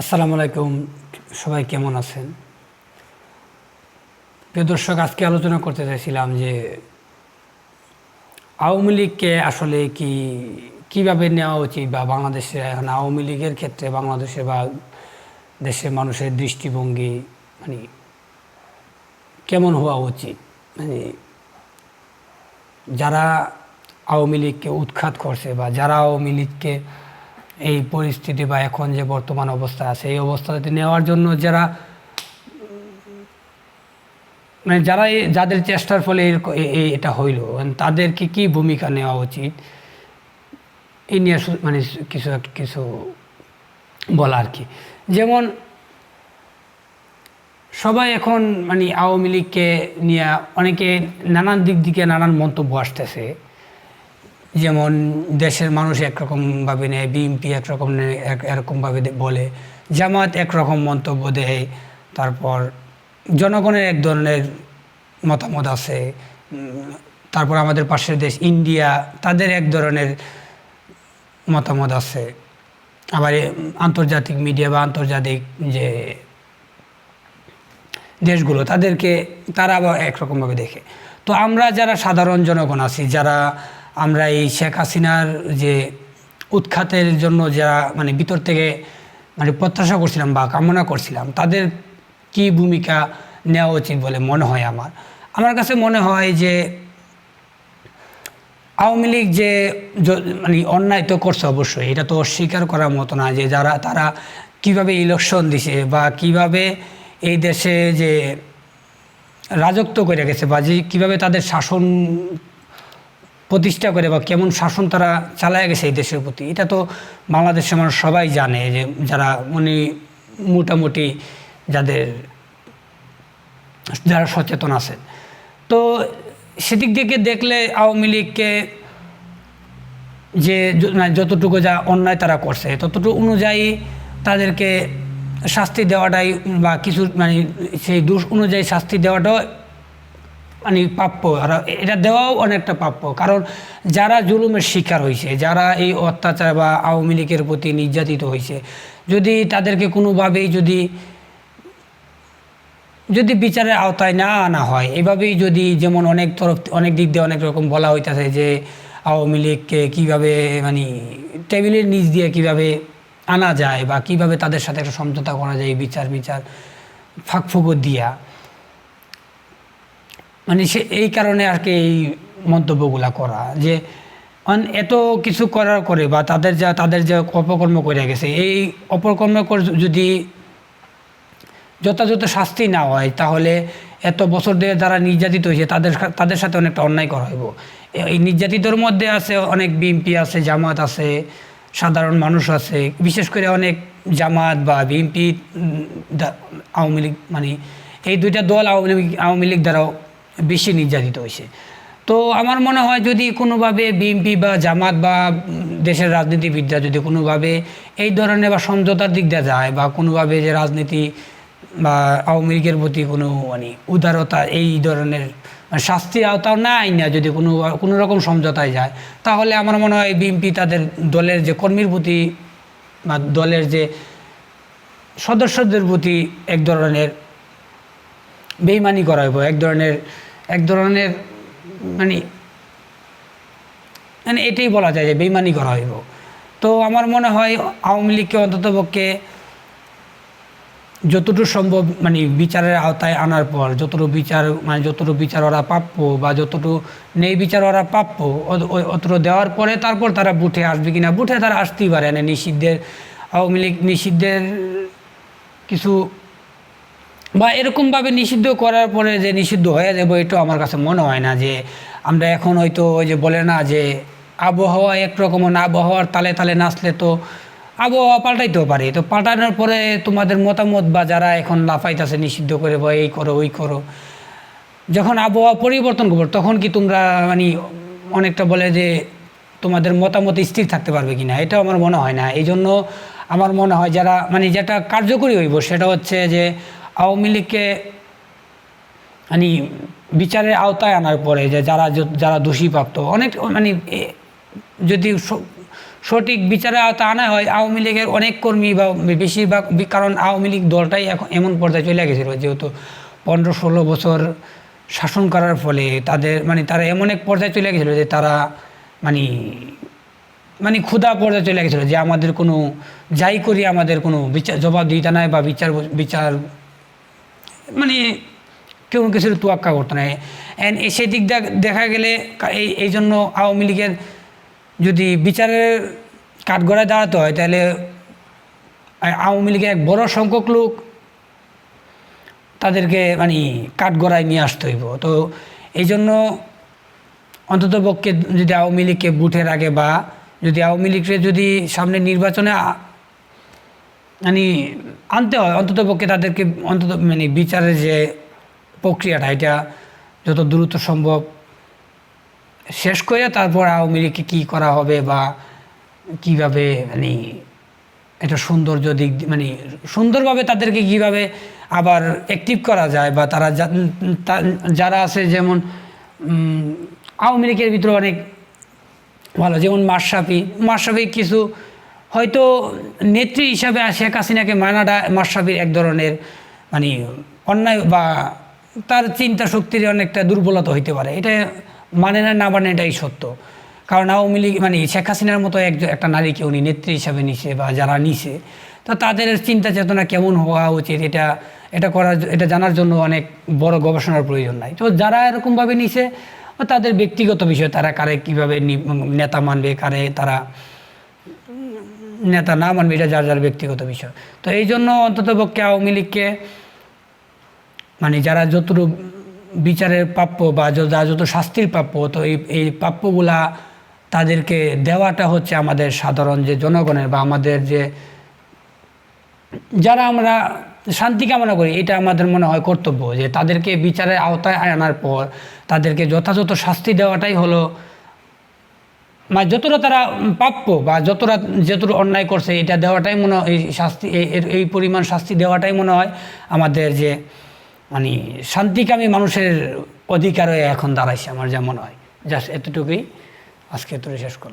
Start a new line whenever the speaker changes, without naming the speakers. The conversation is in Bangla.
আসসালামু আলাইকুম, সবাই কেমন আছেন? প্রিয় দর্শক, আজকে আলোচনা করতে চাইছিলাম যে আওয়ামী লীগকে আসলে কি, কীভাবে নেওয়া উচিত বা বাংলাদেশে এখন আওয়ামী লীগের ক্ষেত্রে বাংলাদেশে বা দেশের মানুষের দৃষ্টিভঙ্গি মানে কেমন হওয়া উচিত? মানে যারা আওয়ামী লীগকে উৎখাত করছে বা যারা আওয়ামী লীগকে এই পরিস্থিতি বা এখন যে বর্তমান অবস্থা আছে, এই অবস্থাতে নেওয়ার জন্য যারা মানে যারা যাদের চেষ্টার ফলে এটা হইল তাদেরকে কি ভূমিকা নেওয়া উচিত? এই নিয়ে মানে কিছু কিছু বলা আর কি। যেমন, সবাই এখন মানে আওয়ামী লীগকে নিয়ে অনেকে নানান দিক দিকে নানান মন্তব্য আসতেছে। যেমন দেশের মানুষ একরকমভাবে নেয়, বিএনপি একরকম নেয় এরকমভাবে বলে জামাত একরকম মন্তব্য দেয়, তারপর জনগণের এক ধরনের মতামত আছে। তারপর আমাদের পাশের দেশ ইন্ডিয়া, তাদের এক ধরনের মতামত আছে। আবার আন্তর্জাতিক মিডিয়া বা আন্তর্জাতিক যে দেশগুলো, তাদেরকে তারা আবার একরকমভাবে দেখে। তো আমরা যারা সাধারণ জনগণ আছি, যারা আমরা এই শেখ হাসিনার যে উৎখাতের জন্য যারা মানে ভিতর থেকে মানে প্রত্যাশা করছিলাম বা কামনা করছিলাম, তাদের কি ভূমিকা নেওয়া উচিত বলে মনে হয় আমার? আমার কাছে মনে হয় যে আওয়ামী লীগ যে মানে অন্যায় তো করছে অবশ্যই, এটা তো অস্বীকার করার মতো না যে যারা, তারা কীভাবে ইলেকশন দিছে বা কীভাবে এই দেশে যে রাজত্ব করে গেছে বা যে কীভাবে তাদের শাসন প্রতিষ্ঠা করে বা কেমন শাসন তারা চালায় গেছে এই দেশের প্রতি, এটা তো বাংলাদেশের মানুষ সবাই জানে যে যারা উনি মোটামুটি যাদের, যারা সচেতন আছেন তো সেদিক থেকে দেখলে আওয়ামী লীগকে যে মানে যতটুকু যা অন্যায় তারা করছে, ততটুকু অনুযায়ী তাদেরকে শাস্তি দেওয়াটাই বা কিছু মানে সেই দোষ অনুযায়ী শাস্তি দেওয়াটাও মানে প্রাপ্য। আর এটা দেওয়াও অনেকটা প্রাপ্য। কারণ যারা জুলুমের শিকার হয়েছে যারা এই অত্যাচার বা আওয়ামী লীগের প্রতি নির্যাতিত হয়েছে যদি তাদেরকে কোনোভাবেই যদি যদি বিচারের আওতায় না আনা হয়, এভাবেই যদি যেমন অনেক তরফ, অনেক দিক দিয়ে অনেক রকম বলা হইতেছে যে আওয়ামী লীগকে কীভাবে মানে টেবিলের নিচ দিয়ে কীভাবে আনা যায় বা কীভাবে তাদের সাথে একটা সমঝোতা করা যায় বিচার বিচার ফাঁকফুকো দিয়া। মানে সে এই কারণে আর কি এই মন্তব্যগুলা করা, যে এত কিছু করার করে বা তাদের যা, তাদের যে অপকর্ম করে গেছে, এই অপকর্ম করে যদি যথাযথ শাস্তি না হয়, তাহলে এত বছর ধরে যারা নির্যাতিত হয়েছে, তাদের তাদের সাথে অনেকটা অন্যায় করা হইব। এই নির্যাতিতর মধ্যে আছে অনেক বিএমপি আছে, জামাত আছে, সাধারণ মানুষ আছে, বিশেষ করে অনেক জামাত বা বিএমপি আওয়ামী লীগ মানে এই দুইটা দল আওয়ামী লীগ আওয়ামী লীগ দ্বারাও বেশি নির্যাতিত হয়েছে। তো আমার মনে হয় যদি কোনোভাবে বিএনপি বা জামাত বা দেশের রাজনীতিবিদরা যদি কোনোভাবে এই ধরনের বা সমঝোতার দিক দিয়ে যায় বা কোনোভাবে যে রাজনীতি বা আওয়ামী লীগের প্রতি কোনো মানে উদারতা এই ধরনের শাস্তির আওতাও না আইনা যদি কোনো কোনো রকম সমঝোতায় যায়, তাহলে আমার মনে হয় বিএনপি তাদের দলের যে কর্মীর প্রতি বা দলের যে সদস্যদের প্রতি এক ধরনের বেইমানি করা হইব, এক ধরনের এক ধরনের মানে মানে এটাই বলা যায় যে বেইমানি করা হইব। তো আমার মনে হয় আওয়ামী লীগকে অন্ততপক্ষে যতটুকু সম্ভব মানে বিচারের আওতায় আনার পর, যতটুকু বিচার মানে যতটুকু বিচার ওরা প্রাপ্য বা যতটুকু নেই বিচার ওরা প্রাপ্য, অত- অতটুকু দেওয়ার পরে তারপর তারা বুথে আসবে কিনা, বুথে তারা আসতেই পারে না। নিষিদ্ধের, আওয়ামী লীগ নিষিদ্ধের কিছু বা এরকমভাবে নিষিদ্ধ করার পরে যে নিষিদ্ধ হয়ে যাব এটা আমার কাছে মনে হয় না যে আমরা এখন হয়তো ওই যে বলে না যে আবহাওয়া একরকম আবহাওয়ার তালে তালে নাচলে তো আবহাওয়া পাল্টাইতেও পারে। তো পাল্টানোর পরে তোমাদের মতামত বা যারা এখন লাফাইতেছে নিষিদ্ধ করে বা এই করো, ওই করো, যখন আবহাওয়া পরিবর্তন করব, তখন কি তোমরা মানে অনেকটা বলে যে তোমাদের মতামত স্থির থাকতে পারবে কি না এটাও আমার মনে হয় না। এই জন্য আমার মনে হয় যারা মানে যেটা কার্যকরী হইব, সেটা হচ্ছে যে আওয়ামী লীগকে মানে বিচারের আওতায় আনার পরে যে যারা যারা দোষীপ্রাপ্ত অনেক মানে যদি সঠিক বিচারের আওতা আনা হয়, আওয়ামী লীগের অনেক কর্মী বা বেশিরভাগ, কারণ আওয়ামী লীগ দলটাই এখন এমন পর্যায়ে চলে গেছিল, যেহেতু পনেরো ষোলো বছর শাসন করার ফলে তাদের মানে তারা এমন এক পর্যায়ে চলে গেছিল যে তারা মানে মানে ক্ষুধা পর্যায়ে চলে গেছিল যে আমাদের কোনো, যাই করি আমাদের কোনো বিচার, জবাবদিহিতা নাই বা বিচার বিচার মানে কেউ কিছুর তোয়াক্কা করতো না। অ্যান্ড সেদিক দেখ- দেখা গেলে এই এই জন্য আওয়ামী লীগের যদি বিচারের কাঠগড়ায় দাঁড়াতে হয়, তাহলে আওয়ামী লীগের এক বড় সংখ্যক লোক তাদেরকে মানে কাঠগড়ায় নিয়ে আসতে হইব। তো এই জন্য অন্তত পক্ষে যদি আওয়ামী লীগকে বুথের আগে বা যদি আওয়ামী লীগকে যদি সামনে নির্বাচনে মানে আনতে হয়, অন্তত পক্ষে তাদেরকে অন্তত মানে বিচারের যে প্রক্রিয়াটা, এটা যত দ্রুত সম্ভব শেষ করে তারপর আওয়ামী লীগকে কী করা হবে বা কীভাবে মানে এটা সৌন্দর্য দিক মানে সুন্দরভাবে তাদেরকে কীভাবে আবার অ্যাক্টিভ করা যায় বা তারা যারা আছে যেমন আওয়ামী লীগের ভিতরে অনেক ভালো, যেমন মাশরাফি মাশরাফি কিছু হয়তো নেত্রী হিসাবে শেখ হাসিনাকে মানাটা মাশরাফির এক ধরনের মানে অন্যায় বা তার চিন্তা শক্তির অনেকটা দুর্বলতা হইতে পারে। এটা মানে না না মানে এটাই সত্য। কারণ আওয়ামী লীগ মানে শেখ হাসিনার মতো এক, একটা নারীকে উনি নেত্রী হিসাবে নিছে বা যারা নিছে, তো তাদের চিন্তা চেতনা কেমন হওয়া উচিত? এটা এটা করার, এটা জানার জন্য অনেক বড় গবেষণার প্রয়োজন নাই। তো যারা এরকমভাবে নিছে, তাদের ব্যক্তিগত বিষয়, তারা কারে কীভাবে নেতা মানবে, কারে তারা নেতা না মানবে এটা যার যার ব্যক্তিগত বিষয়। তো এই জন্য অন্তত পক্ষে আওয়ামী লীগকে মানে যারা যতটুকু বিচারের প্রাপ্য বা য- যা যত শাস্তির প্রাপ্য, তো এই এই প্রাপ্যগুলা তাদেরকে দেওয়াটা হচ্ছে আমাদের সাধারণ যে জনগণের বা আমাদের যে, যারা আমরা শান্তি কামনা করি, এটা আমাদের মনে হয় কর্তব্য যে তাদেরকে বিচারের আওতায় আনার পর তাদেরকে যথাযথ শাস্তি দেওয়াটাই হলো মানে যতটা তারা প্রাপ্য বা যতটা যতটা অন্যায় করছে, এটা দেওয়াটাই মনে হয়, এই শাস্তি এই- পরিমাণ শাস্তি দেওয়াটাই মনে হয় আমাদের যে মানে শান্তিকামী মানুষের অধিকার এখন দাঁড়াইছে আমার যেমন মনে হয়। জাস্ট এতটুকুই আজকে তুলে শেষ করলাম।